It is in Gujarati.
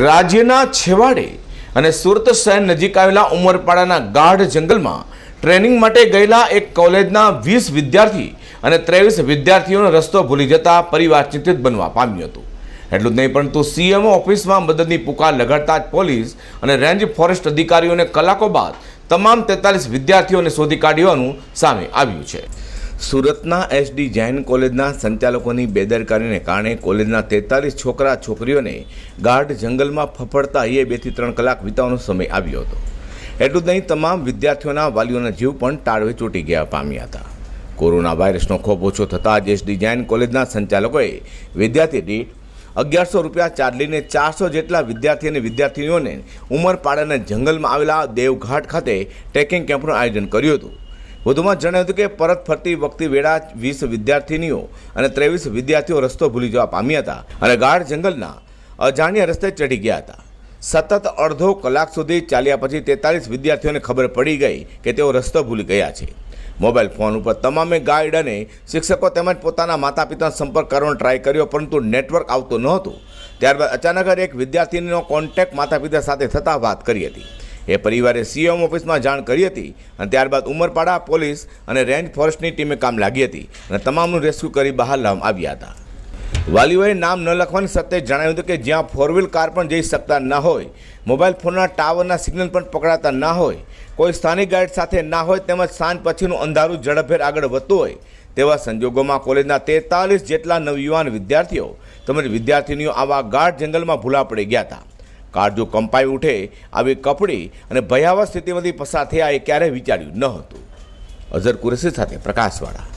રાજ્યના છેવાડે અને સુરત શહેર નજીક આવેલા ઉમરપાડાના ગાઢ જંગલમાં ટ્રેનિંગ માટે ગયેલા એક કોલેજના વીસ વિદ્યાર્થી અને ત્રેવીસ વિદ્યાર્થીઓનો રસ્તો ભૂલી જતા પરિવાર ચિંતિત બનવા પામ્યું હતું. એટલું જ નહીં, પરંતુ સીએમઓ ઓફિસમાં મદદની પુકાર લગાડતા જ પોલીસ અને રેન્જ ફોરેસ્ટ અધિકારીઓને કલાકો બાદ તમામ તેતાલીસ વિદ્યાર્થીઓને શોધી કાઢ્યાનું સામે આવ્યું છે. સુરતના એસડી જૈન કોલેજના સંચાલકોની બેદરકારીને કારણે કોલેજના તેતાલીસ છોકરા છોકરીઓને ગાઢ જંગલમાં ફફડતા એ બેથી ત્રણ કલાક વિતાવાનો સમય આવ્યો હતો. એટલું જ નહીં, તમામ વિદ્યાર્થીઓના વાલીઓના જીવ પણ ટાળવે ચોંટી ગયા પામ્યા હતા. કોરોના વાયરસનો ખોફ ઓછો થતાં જ એસડી જૈન કોલેજના સંચાલકોએ વિદ્યાર્થી દીઠ અગિયારસો રૂપિયા ચાર્જ લઈને ચારસો જેટલા વિદ્યાર્થી અને વિદ્યાર્થીનીઓને ઉમરપાડાના જંગલમાં આવેલા દેવઘાટ ખાતે ટ્રેકિંગ કેમ્પનું આયોજન કર્યું હતું. વધુમાં જણાવ્યું હતું કે પરત ફરતી વખતે વેળા વીસ વિદ્યાર્થીનીઓ અને ત્રેવીસ વિદ્યાર્થીઓ રસ્તો ભૂલી જવા પામ્યા હતા અને ગાઢ જંગલના અજાણ્યા રસ્તે ચડી ગયા હતા. સતત અડધો કલાક સુધી ચાલ્યા પછી તેતાલીસ વિદ્યાર્થીઓને ખબર પડી ગઈ કે તેઓ રસ્તો ભૂલી ગયા છે. મોબાઈલ ફોન ઉપર તમામે ગાઈડ અને શિક્ષકો તેમજ પોતાના માતા પિતાનો સંપર્ક કરવાનો ટ્રાય કર્યો, પરંતુ નેટવર્ક આવતું નહોતું. ત્યારબાદ અચાનક એક વિદ્યાર્થીનીનો કોન્ટેક્ટ માતા પિતા સાથે થતાં વાત કરી હતી. એ પરિવારે સીએમ ઓફિસમાં જાણ કરી હતી અને ત્યારબાદ ઉમરપાડા પોલીસ અને રેન્જ ફોરેસ્ટની ટીમે કામ લાગી હતી અને તમામનું રેસ્ક્યુ કરી બહાર લાવવામાં આવ્યા હતા. વાલીઓએ નામ ન લખવાની સત્તે જણાવ્યું હતું કે જ્યાં ફોર વ્હીલ કાર પણ જઈ શકતા ન હોય, મોબાઈલ ફોનના ટાવરના સિગ્નલ પણ પકડાતા ના હોય, કોઈ સ્થાનિક ગાઈડ સાથે ના હોય તેમજ સાંજ પછીનું અંધારું ઝડપભેર આગળ વધતું હોય, તેવા સંજોગોમાં કોલેજના તેતાલીસ જેટલા નવયુવાન વિદ્યાર્થીઓ તેમજ વિદ્યાર્થીનીઓ આવા ગાઢ જંગલમાં ભૂલા પડી ગયા હતા. કાળજુ કંપાઈ ઉઠે, આવી કપડી અને ભયાવહ સ્થિતિમાંથી પસાર થયા એ ક્યારેય વિચાર્યું ન હતું. અઝર કુરેશી સાથે પ્રકાશવાળા.